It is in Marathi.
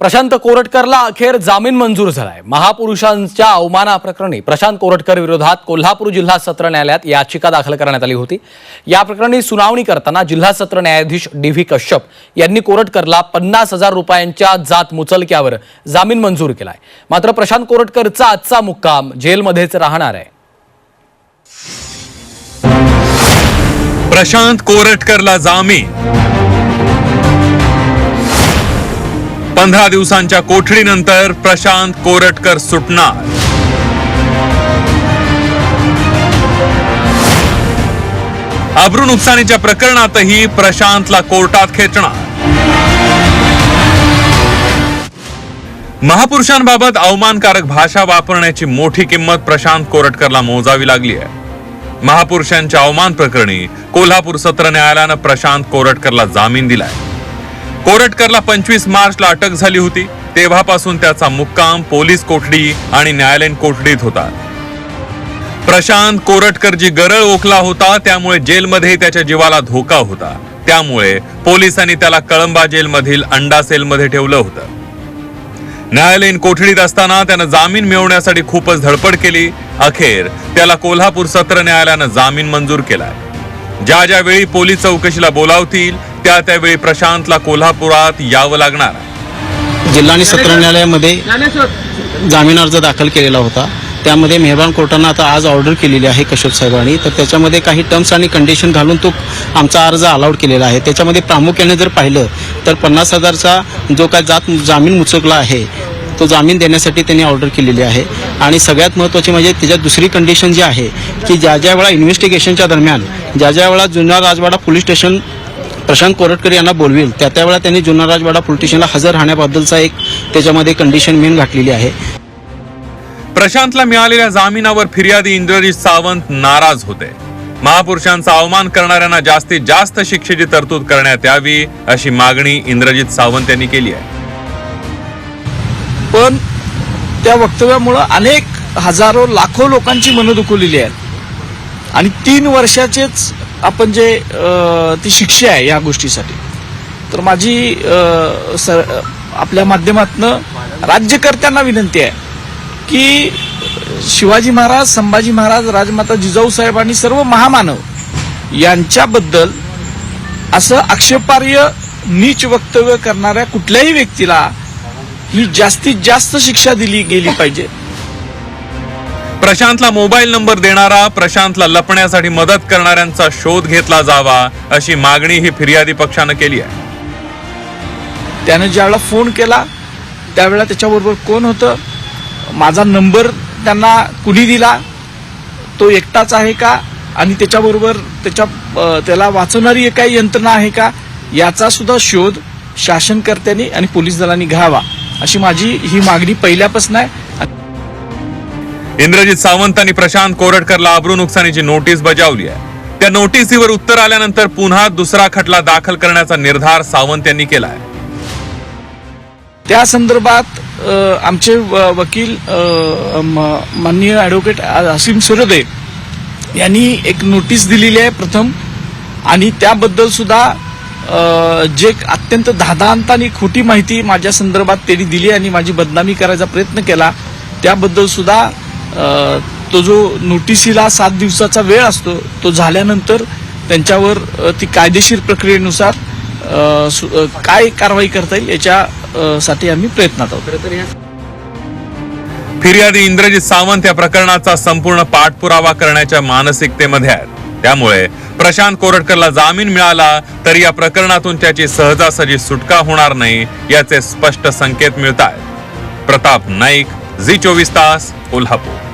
प्रशांत कोरटकरला अखेर जामीन मंजूर झालाय. महापुरुषांच्या अवमानाप्रकरणी प्रशांत कोरटकर विरोधात कोल्हापूर जिल्हा सत्र न्यायालयात याचिका दाखल करण्यात आली होती. या प्रकरणी सुनावणी करताना जिल्हा सत्र न्यायाधीश डी व्ही कश्यप यांनी कोरटकरला पन्नास हजार रुपयांच्या जात मुचलक्यावर जामीन मंजूर केलाय. मात्र प्रशांत कोरटकरचा आजचा मुक्काम जेलमध्येच राहणार आहे. प्रशांत कोरटकरला जामीन. पंधरा दिवसांच्या कोठडीनंतर प्रशांत कोरटकर सुटणार. अब्रू नुकसानीच्या प्रकरणातही प्रशांतला कोर्टात खेचणार. महापुरुषांबाबत अवमानकारक भाषा वापरण्याची मोठी किंमत प्रशांत कोरटकरला मोजावी लागली आहे. महापुरुषांच्या अवमान प्रकरणी कोल्हापूर सत्र न्यायालयानं प्रशांत कोरटकरला जामीन दिलाय. कोरटकरला पंचवीस मार्चला अटक झाली होती. तेव्हापासून त्याचा मुक्काम पोलीस कोठडी आणि न्यायालयीन कोठडीत होता. प्रशांत कोरटकर जी गरळ ओकला होता त्यामुळे जेलमध्ये त्याच्या जीवाला धोका होता. त्यामुळे पोलिसांनी त्याला कळंबा जेलमधील अंडा सेलमध्ये ठेवलं होतं. न्यायालयीन कोठडीत असताना त्यानं जामीन मिळवण्यासाठी खूपच धडपड केली. अखेर त्याला कोल्हापूर सत्र न्यायालयानं जामीन मंजूर केलाय. ज्या ज्या वेळी पोलीस चौकशीला बोलावतील त्या त्यावेळी प्रशांतला कोल्हापुरात यावं लागणार. जिल्हा आणि सत्र न्यायालयामध्ये जामीन अर्ज दाखल केलेला होता. त्यामध्ये मेहरबान कोर्टानं आता आज ऑर्डर केलेली आहे कश्यप साहेबांनी. तर त्याच्यामध्ये काही टर्म्स आणि कंडिशन घालून तो आमचा अर्ज अलाउड केलेला आहे. त्याच्यामध्ये प्रामुख्याने जर पाहिलं तर पन्नास हजारचा जो काय जात जामीन मुचकला आहे तो जामीन देण्यासाठी त्यांनी ऑर्डर केलेली आहे. आणि सगळ्यात महत्त्वाची म्हणजे त्याच्यात दुसरी कंडिशन जी आहे की ज्या ज्या वेळा इन्व्हेस्टिगेशनच्या दरम्यान ज्या ज्या वेळा जुन्या राजवाडा पोलीस स्टेशन प्रशांत कोरटकर यांना बोलवेल त्या त्यावेळा त्यांनी जुन्ना राजवाडा पोलीस स्टेशनला हजर राहण्याबद्दलचा एक त्याच्यामध्ये कंडिशन मेन घातलेली आहे. प्रशांतला मिळालेल्या जामिनावर फिर्यादी इंद्रजित सावंत नाराज होते. महापुरुषांचा अवमान करणाऱ्यांना जास्तीत जास्त शिक्षेची तरतूद करण्यात यावी अशी मागणी इंद्रजित सावंत यांनी केली आहे. पण त्या वक्तव्यामुळं अनेक हजारो लाखो लोकांची मनं दुखवलेली आहेत. आणि तीन वर्षाचेच आपण जे ती शिक्षा आहे या गोष्टीसाठी तर माझी सर आपल्या माध्यमातनं राज्यकर्त्यांना विनंती आहे की शिवाजी महाराज संभाजी महाराज राजमाता जिजाऊ साहेब आणि सर्व महामानव यांच्याबद्दल असं आक्षेपार्ह नीच वक्तव्य करणाऱ्या कुठल्याही व्यक्तीला ही जास्तीत जास्त शिक्षा दिली गेली पाहिजे. प्रशांतला मोबाईल नंबर देणारा प्रशांतला लपण्यासाठी मदत करणाऱ्यांचा शोध घेतला जावा अशी मागणी ही फिर्यादी पक्षानं केली आहे. त्यानं ज्यावेळेला फोन केला त्यावेळेला त्याच्याबरोबर कोण होतं? माझा नंबर त्यांना कुणी दिला? तो एकटाच आहे का? आणि त्याच्याबरोबर त्याच्या त्याला वाचवणारी काही यंत्रणा आहे का? याचा सुद्धा शोध शासनकर्त्यांनी आणि पोलीस दलांनी घ्यावा अशी माझी ही मागणी पहिल्यापासून आहे. इंद्रजित सावंत आणि प्रशांत कोरटकरला अब्रू नुकसानीची नोटीस बजावली आहे. त्या नोटीसीवर उत्तर आल्यानंतर पुन्हा दुसरा खटला दाखल करण्याचा निर्धार सावंत यांनी केला आहे. त्या संदर्भात आमचे वकील माननीय ॲडव्होकेट असीम सुरदे यांनी एक नोटीस दिलेली आहे प्रथम. आणि त्याबद्दल सुद्धा जे अत्यंत धादांत आणि खोटी माहिती माझ्या संदर्भात त्यांनी दिली आणि माझी बदनामी करायचा प्रयत्न केला त्याबद्दल सुद्धा तो जो नोटिसीला सात दिवसाचा वेळ असतो तो झाल्यानंतर त्यांच्यावर ती कायदेशीर प्रक्रियेनुसार सु- काय कारवाई करता येईल याच्या साठी आम्ही प्रयत्नात आहोत. फिर्यादी इंद्रजित सावंत या प्रकरणाचा संपूर्ण पाठपुरावा करण्याच्या मानसिकतेमध्ये आहेत. त्यामुळे प्रशांत कोरटकरला जामीन मिळाला तरी या प्रकरणातून त्याची सहजासहजी सुटका होणार नाही याचे स्पष्ट संकेत मिळत आहेत प्रताप नाईक झी चोवीस तास कोल्हापूर.